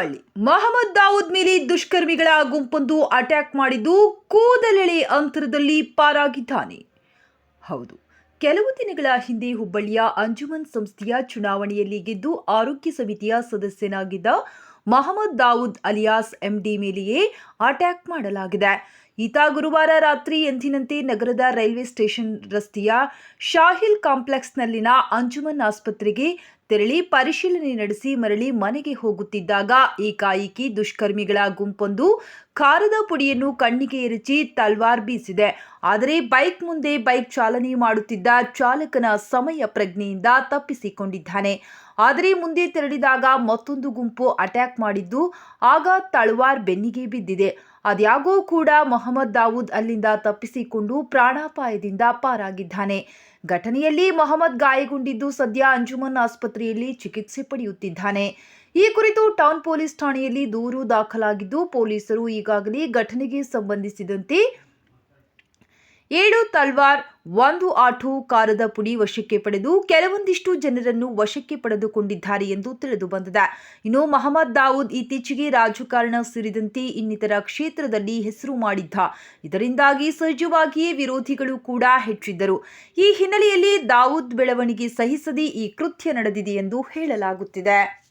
ಹುಬ್ಬಳ್ಳಿ ಮಹಮ್ಮದ್ ದಾವೂದ್ ಮೇಲೆ ದುಷ್ಕರ್ಮಿಗಳ ಗುಂಪೊಂದು ಅಟ್ಯಾಕ್ ಮಾಡಿದ್ದು ಕೂದಲೆಳೆ ಅಂತರದಲ್ಲಿ ಪಾರಾಗಿದ್ದಾನೆ. ಹೌದು, ಕೆಲವು ದಿನಗಳ ಹಿಂದೆ ಹುಬ್ಬಳ್ಳಿಯ ಅಂಜುಮನ್ ಸಂಸ್ಥೆಯ ಚುನಾವಣೆಯಲ್ಲಿ ಗೆದ್ದು ಆರೋಗ್ಯ ಸಮಿತಿಯ ಸದಸ್ಯನಾಗಿದ್ದ ಮಹಮ್ಮದ್ ದಾವೂದ್ ಅಲಿಯಾಸ್ ಎಂಡಿ ಮೇಲೆಯೇ ಅಟ್ಯಾಕ್ ಮಾಡಲಾಗಿದೆ. ಈತ ಗುರುವಾರ ರಾತ್ರಿ ಎಂದಿನಂತೆ ನಗರದ ರೈಲ್ವೆ ಸ್ಟೇಷನ್ ರಸ್ತೆಯ ಶಾಹಿಲ್ ಕಾಂಪ್ಲೆಕ್ಸ್ನಲ್ಲಿನ ಅಂಜುಮನ್ ಆಸ್ಪತ್ರೆಗೆ ತೆರಳಿ ಪರಿಶೀಲನೆ ನಡೆಸಿ ಮರಳಿ ಮನೆಗೆ ಹೋಗುತ್ತಿದ್ದಾಗ ಈ ಕಾಯಿಕಿ ದುಷ್ಕರ್ಮಿಗಳ ಗುಂಪೊಂದು ಖಾರದ ಪುಡಿಯನ್ನು ಕಣ್ಣಿಗೆ ಎರಚಿ ತಲ್ವಾರ್ ಬೀಸಿದೆ. ಆದರೆ ಬೈಕ್ ಮುಂದೆ ಬೈಕ್ ಚಾಲನೆ ಮಾಡುತ್ತಿದ್ದ ಚಾಲಕನ ಸಮಯ ಪ್ರಜ್ಞೆಯಿಂದ ತಪ್ಪಿಸಿಕೊಂಡಿದ್ದಾನೆ. ಆದರೆ ಮುಂದೆ ತೆರಳಿದಾಗ ಮತ್ತೊಂದು ಗುಂಪು ಅಟ್ಯಾಕ್ ಮಾಡಿದ್ದು, ಆಗ ತಳವಾರ್ ಬೆನ್ನಿಗೆ ಬಿದ್ದಿದೆ. ಅದ್ಯಾಗೋ ಕೂಡ ಮೊಹಮ್ಮದ್ ದಾವೂದ್ ಅಲ್ಲಿಂದ ತಪ್ಪಿಸಿಕೊಂಡು ಪ್ರಾಣಾಪಾಯದಿಂದ ಪಾರಾಗಿದ್ದಾನೆ. ಘಟನೆಯಲ್ಲಿ ಮೊಹಮ್ಮದ್ ಗಾಯಗೊಂಡಿದ್ದು ಸದ್ಯ ಅಂಜುಮನ್ ಆಸ್ಪತ್ರೆಯಲ್ಲಿ ಚಿಕಿತ್ಸೆ ಪಡೆಯುತ್ತಿದ್ದಾನೆ. ಈ ಕುರಿತು ಟೌನ್ ಪೊಲೀಸ್ ಠಾಣೆಯಲ್ಲಿ ದೂರು ದಾಖಲಾಗಿದ್ದು, ಪೊಲೀಸರು ಈಗಾಗಲೇ ಘಟನೆಗೆ ಸಂಬಂಧಿಸಿದಂತೆ ಏಳು ತಲ್ವಾರ್ ಒಂದು ಆಟೋ ಕಾರದ ಪುಡಿ ವಶಕ್ಕೆ ಪಡೆದು ಕೆಲವೊಂದಿಷ್ಟು ಜನರನ್ನು ವಶಕ್ಕೆ ಪಡೆದುಕೊಂಡಿದ್ದಾರೆ ಎಂದು ತಿಳಿದು ಬಂದಿದೆ. ಇನ್ನು ಮಹಮ್ಮದ್ ದಾವೂದ್ ಇತ್ತೀಚೆಗೆ ರಾಜಕಾರಣ ಸೇರಿದಂತೆ ಇನ್ನಿತರ ಕ್ಷೇತ್ರದಲ್ಲಿ ಹೆಸರು ಮಾಡಿದ್ದ. ಇದರಿಂದಾಗಿ ಸಹಜವಾಗಿಯೇ ವಿರೋಧಿಗಳು ಕೂಡ ಹೆಚ್ಚಿದ್ದರು. ಈ ಹಿನ್ನೆಲೆಯಲ್ಲಿ ದಾವೂದ್ ಬೆಳವಣಿಗೆ ಸಹಿಸದೆ ಈ ಕೃತ್ಯ ನಡೆದಿದೆ ಎಂದು ಹೇಳಲಾಗುತ್ತಿದೆ.